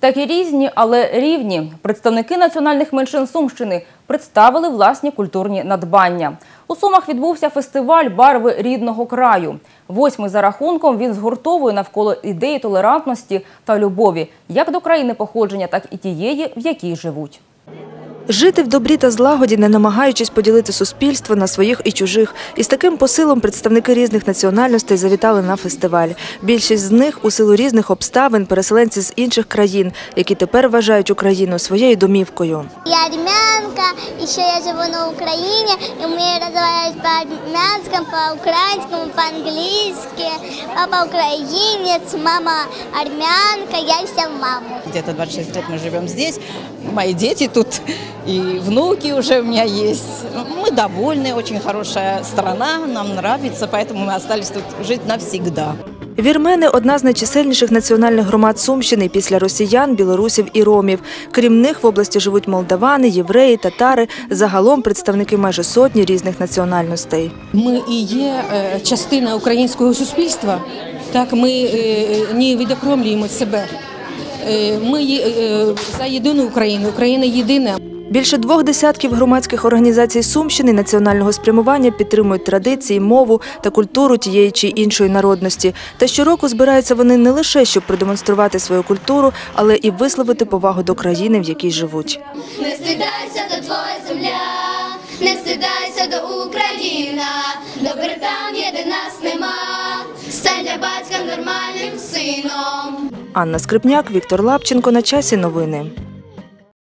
Такі різні, але рівні. Представники національних меншин Сумщини представили власні культурні надбання. У Сумах відбувся фестиваль барви рідного краю. Восьмий за рахунком він згуртовує навколо ідеї толерантності та любові як до країни походження, так і тієї, в якій живуть. Жити в добрі та злагоді, не намагаючись поділити суспільство на своїх і чужих. І з таким посилом представники різних національностей завітали на фестиваль. Більшість з них у силу різних обставин переселенці з інших країн, які тепер вважають Україну своєю домівкою. Я армянка, еще я живу на Україні, і разговаривать по-армянскому, по-украинскому, по-английски. Папа украинец, мама армянка, я вся в маму. Где-то 26 лет мы живем здесь. Мои дети тут и внуки уже у меня есть. Мы довольны, очень хорошая страна, нам нравится, поэтому мы остались тут жить навсегда. Вірмени – одна з найчисельніших національних громад Сумщини після росіян, білорусів і ромів. Крім них в області живуть молдавани, євреї, татари. Загалом представники майже сотні різних національностей. Ми і є е, частина українського суспільства. Так, ми е, не відокремлюємо себе. Е, Ми е, за єдину Україну. Україна єдина. Більше двох десятків громадських організацій Сумщини національного спрямування підтримують традиції, мову та культуру тієї чи іншої народності. Та щороку збираються вони не лише щоб продемонструвати свою культуру, але і висловити повагу до країни, в якій живуть. Не стидайся, то твоя земля, не стидайся до Україна, добре там є, де нас нема, стань для батька нормальним сином. Анна Скрипняк, Віктор Лапченко. На часі новини.